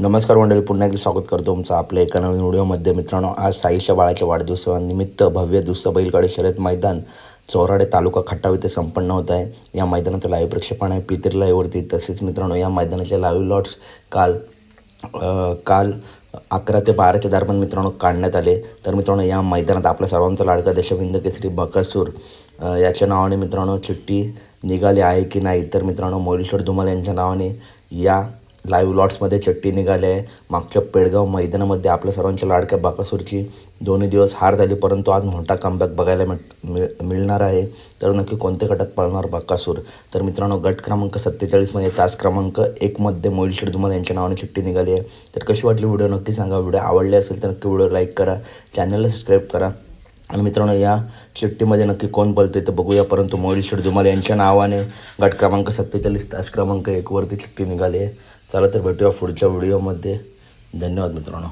नमस्कार मंडळी पुन्हा एकदा स्वागत करतो तुमचं आपल्या एका नवीन व्हिडिओमध्ये. मित्रांनो आज साईच्या बाळाच्या वाढदिवसानिमित्त भव्य दुसरं बैलगाडी शर्यत मैदान चौराडे तालुका खट्टाव इथे संपन्न होत आहे. या मैदानाचं लाईव्ह प्रक्षेपण आहे पितिर लाईव्हवरती. तसेच मित्रांनो या मैदानाचे लाईव्ह लॉट्स काल काल अकरा ते बाराच्या दरम्यान मित्रांनो काढण्यात आले. तर मित्रांनो या मैदानात आपल्या सर्वांचा लाडका दशविंद केसरी बकासूर याच्या नावाने मित्रांनो चिठ्ठी निघाली आहे की नाही? तर मित्रांनो मोरेश्वर धुमाल यांच्या नावाने या लाईव्ह लॉट्समध्ये चट्टी निघाली. आहे मागच्या पेडगाव मैदानामध्ये आपल्या सर्वांच्या लाडक्या बाकासूरची दोन्ही दिवस हार झाली परंतु आज मोठा कमबॅक बघायला मिळ मिळ- मिळणार आहे. तर नक्की कोणत्या गटात पळणार बाकासूर? तर मित्रांनो गट क्रमांक सत्तेचाळीसमध्ये तास क्रमांक एकमध्ये मोहिल शेडधुमाल यांच्या नावाने चिठ्ठी निघाली आहे. तर कशी वाटली व्हिडिओ नक्की सांगा. व्हिडिओ आवडले असेल तर नक्की व्हिडिओ लाईक करा. चॅनलला सबस्क्राईब करा. आणि मित्रांनो या चिठ्ठीमध्ये नक्की कोण बोलते ते बघूया. परंतु मोहिल शेडधुमाल यांच्या नावाने गट क्रमांक सत्तेचाळीस तास क्रमांक एकवरती चिठ्ठी निघाली आहे. चला तर भेटूया पुढच्या व्हिडिओमध्ये. धन्यवाद मित्रांनो.